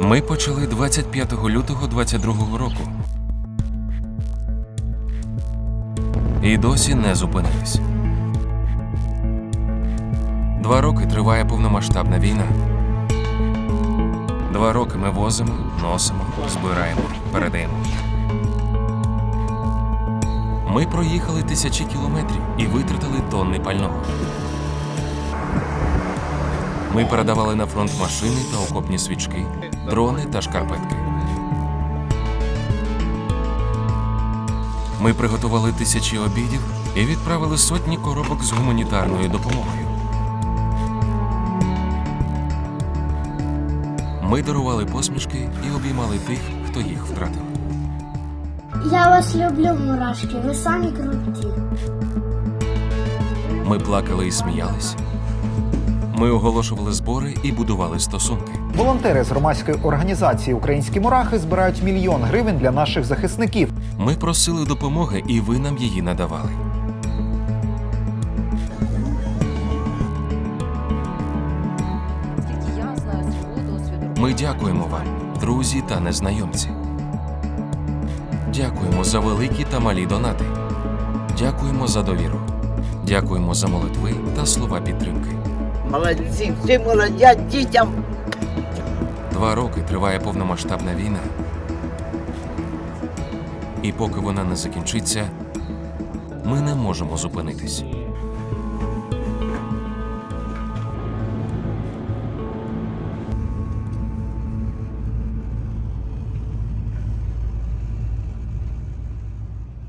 Ми почали 25 лютого 22 року. І досі не зупинились. Два роки триває повномасштабна війна. Два роки ми возимо, носимо, збираємо, передаємо. Ми проїхали тисячі кілометрів і витратили тонни пального. Ми передавали на фронт машини та окопні свічки, дрони та шкарпетки. Ми приготували тисячі обідів і відправили сотні коробок з гуманітарною допомогою. Ми дарували посмішки і обіймали тих, хто їх втратив. Я вас люблю, мурашки, ви самі круті. Ми плакали і сміялись. Ми оголошували збори і будували стосунки. Волонтери з громадської організації Українські мурахи збирають мільйон гривень для наших захисників. Ми просили допомоги, і ви нам її надавали. Ми дякуємо вам, друзі та незнайомці. Дякуємо за великі та малі донати. Дякуємо за довіру. Дякуємо за молитви та слова підтримки. Молодці, всі молодять дітям. Два роки триває повномасштабна війна. І поки вона не закінчиться, ми не можемо зупинитись.